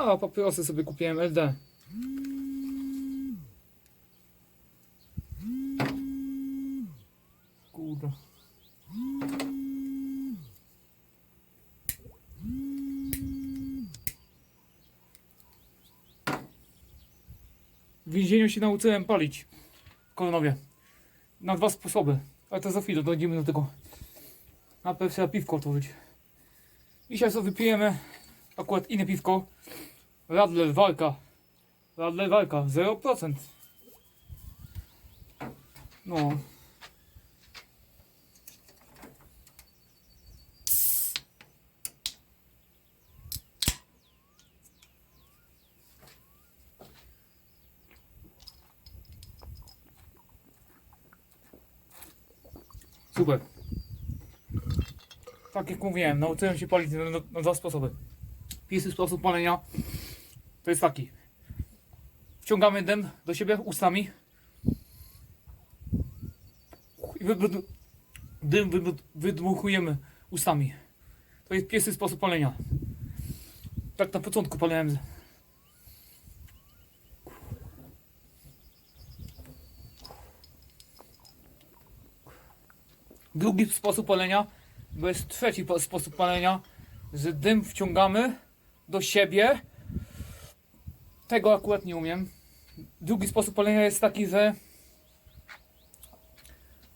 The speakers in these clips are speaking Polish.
A, papierosy sobie kupiłem LD. Kurde. W więzieniu się nauczyłem palić. Kolonowie. Na dwa sposoby. Ale to za chwilę dojdziemy do tego. Najpierw trzeba piwko otworzyć. Dzisiaj sobie wypijemy akurat inne piwko. Radler Walka. Radler Walka. 0%. No. Super. Tak jak mówiłem, nauczyłem się palić na, na, dwa sposoby. Pierwszy sposób palenia to jest taki. Wciągamy dym do siebie ustami i wy, wy, dym wy, wydmuchujemy ustami. To jest pierwszy sposób palenia. Tak na początku palałem. Drugi sposób palenia, bo jest trzeci po- sposób palenia, że dym wciągamy do siebie. Tego akurat nie umiem. Drugi sposób palenia jest taki, że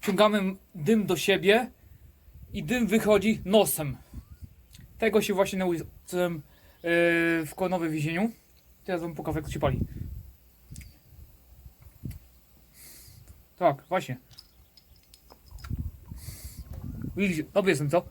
wciągamy dym do siebie i dym wychodzi nosem. Tego się właśnie nauczyłem yy, w Konowym więzieniu. Teraz wam pokażę, jak to się pali. Tak, właśnie. Widzicie, dobry jestem, co?